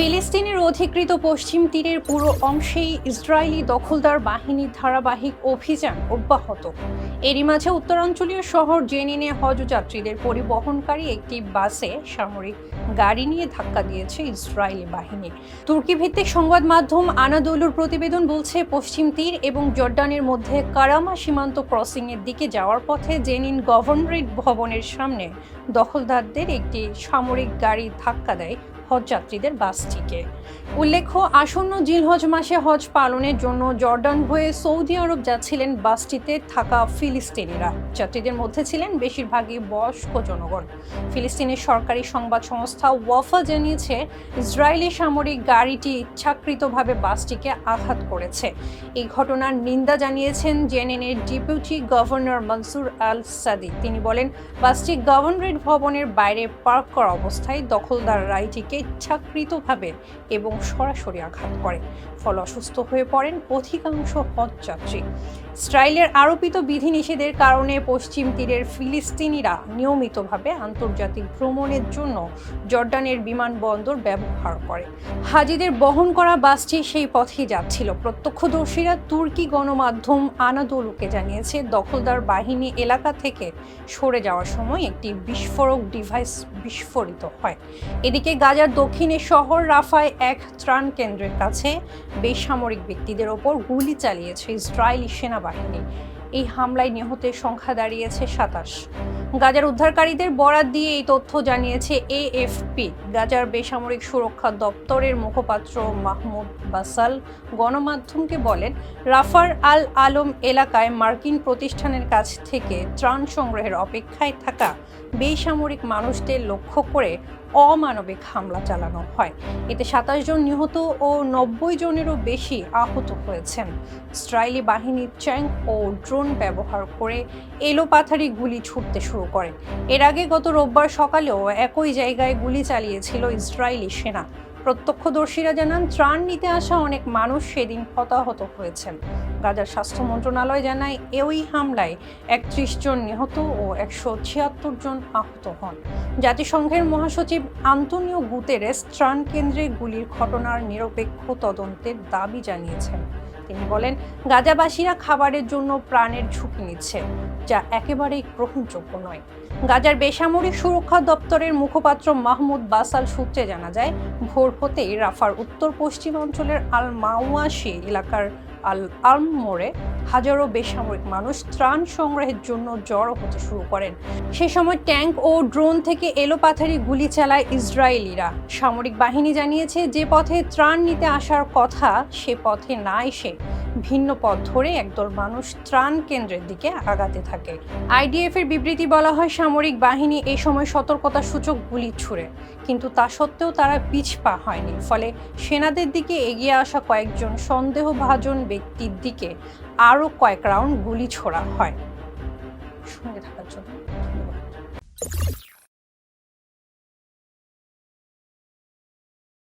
ফিলিস্তিনের অধিকৃত পশ্চিম তীরের পুরো অংশেই ইসরায়েলি দখলদার বাহিনীর ধারাবাহিক অভিযান অব্যাহত। এরই মাঝে উত্তরাঞ্চলীয় শহর জেনিনে হজযাত্রীদের পরিবহনকারী একটি বাসে সামরিক গাড়ি নিয়ে ধাক্কা দিয়েছে ইসরায়েলি বাহিনী। তুর্কি ভিত্তিক সংবাদ মাধ্যম আনাদোলুর প্রতিবেদন বলছে, পশ্চিম তীর এবং জর্ডানের মধ্যে কারামা সীমান্ত ক্রসিং এর দিকে যাওয়ার পথে জেনিন গভর্নরেট ভবনের সামনে দখলদারদের একটি সামরিক গাড়ি ধাক্কা দেয় হজযাত্রীদের বাসটিকে। উল্লেখ্য, আসন্ন জিলহজ মাসে হজ পালনের জন্য জর্ডান হয়ে সৌদি আরব যাচ্ছিলেন বাসটিতে থাকা ফিলিস্তিনিরা। যাত্রীদের মধ্যে ছিলেন বেশিরভাগই বয়স্ক জনগণ। ফিলিস্তিনের সরকারি সংবাদ সংস্থা ওয়াফা জানিয়েছে, ইসরায়েলি সামরিক গাড়িটি ইচ্ছাকৃতভাবে বাসটিকে আঘাত করেছে। এই ঘটনার নিন্দা জানিয়েছেন জেনেনের deputy governor Mansour Al Saadi. তিনি বলেন, বাসটি গভর্নরেট ভবনের বাইরে পার্ক করা অবস্থায় দখলদাররা এটিকে ইচ্ছাকৃতভাবে এবং সরাসরি আঘাত করে। ফলে অসুস্থ হয়ে পড়েন অধিকাংশ হজযাত্রী ইসরায়েলের আরোপিত বিধিনিষেধের কারণে পশ্চিম তীরের ফিলিস্তিনিরা নিয়মিতভাবে আন্তর্জাতিক ভ্রমণের জন্য জর্ডানের বিমানবন্দর ব্যবহার করে। হাজিদের বহন করা বাসটি সেই পথেই যাচ্ছিল। প্রত্যক্ষদর্শীরা তুর্কি গণমাধ্যম আনাদোলুকে জানিয়েছে, দখলদার বাহিনী এলাকা থেকে সরে যাওয়ার সময় একটি বিস্ফোরক ডিভাইস বিস্ফোরিত হয়। এদিকে গাজার দক্ষিণে শহর রাফায় এক ত্রাণ কেন্দ্রের কাছে বেসামরিক ব্যক্তিদের ওপর গুলি চালিয়েছে ইসরায়েলি সেনাবাহিনী। এই হামলায় নিহতের সংখ্যা দাঁড়িয়েছে সাতাশ। গাজার উদ্ধারকারীদের বরাত দিয়ে এই তথ্য জানিয়েছে এএফপি। গাজার বেসামরিক সুরক্ষা দপ্তরের মুখপাত্র মাহমুদ বাসাল গণমাধ্যমকে বলেন, রাফার আল আলম এলাকায় মার্কিন প্রতিষ্ঠানের কাছ থেকে ত্রাণ সংগ্রহের অপেক্ষায় থাকা বেসামরিক মানুষদের লক্ষ্য করে অমানবিক হামলা চালানো হয়। এতে সাতাশ জন নিহত ও নব্বই জনেরও বেশি আহত হয়েছেন। ইসরায়েলি বাহিনী ট্যাঙ্ক ও ড্রোন ব্যবহার করে এলোপাথারি গুলি ছুটতে শুরু করে এর আগে গত রোববার সকালেও একই জায়গায় গুলি চালিয়েছিল ইসরায়েলি সেনা। প্রত্যক্ষদর্শীরা জানান, ত্রাণ নিতে আসা অনেক মানুষ সেদিন হতাহত হয়েছেন। গাজার স্বাস্থ্য মন্ত্রণালয় জানায়, এই হামলায় একত্রিশ জন নিহত ও একশো ছিয়াত্তর জন আহত হন। জাতিসংঘের মহাসচিব আন্তনিও গুতেরেস ত্রাণ কেন্দ্রে গুলির ঘটনার নিরপেক্ষ তদন্তের দাবি জানিয়েছেন। তিনি বলেন, গাজাবাসীরা খাবারের জন্য প্রাণের ঝুঁকি নিচ্ছে, যা একেবারেই গ্রহণযোগ্য নয়। গাজার বেসামরিক সুরক্ষা দপ্তরের মুখপাত্র মাহমুদ বাসাল সূত্রে জানা যায়, ভোর হতেই রাফার উত্তর পশ্চিম অঞ্চলের আল মাওয়াশি এলাকার আল আলম মোড়ে হাজারো বেসামরিক মানুষ ত্রাণ সংগ্রহের জন্য জড়ো হতে শুরু করেন। সে সময় ট্যাঙ্ক ও ড্রোন থেকে এলোপাথারি গুলি চালায় ইসরায়েলিরা। সামরিক বাহিনী জানিয়েছে, যে পথে ত্রাণ নিতে আসার কথা সে পথে না এসে ভিন্ন পথ ধরে একদল মানুষ ত্রাণ কেন্দ্রের দিকে আগাতে থাকে। আইডিএফ এর বিবৃতি বলা হয়, সামরিক বাহিনী এই সময় সতর্কতা সূচক গুলি ছুড়ে, কিন্তু তা সত্ত্বেও তারা পিছপা হয়নি। ফলে সেনাদের দিকে এগিয়ে আসা কয়েকজন সন্দেহভাজন ব্যক্তির দিকে আরও কয়েক রাউন্ড গুলি ছোড়া হয়। সঙ্গে থাকার জন্য ধন্যবাদ।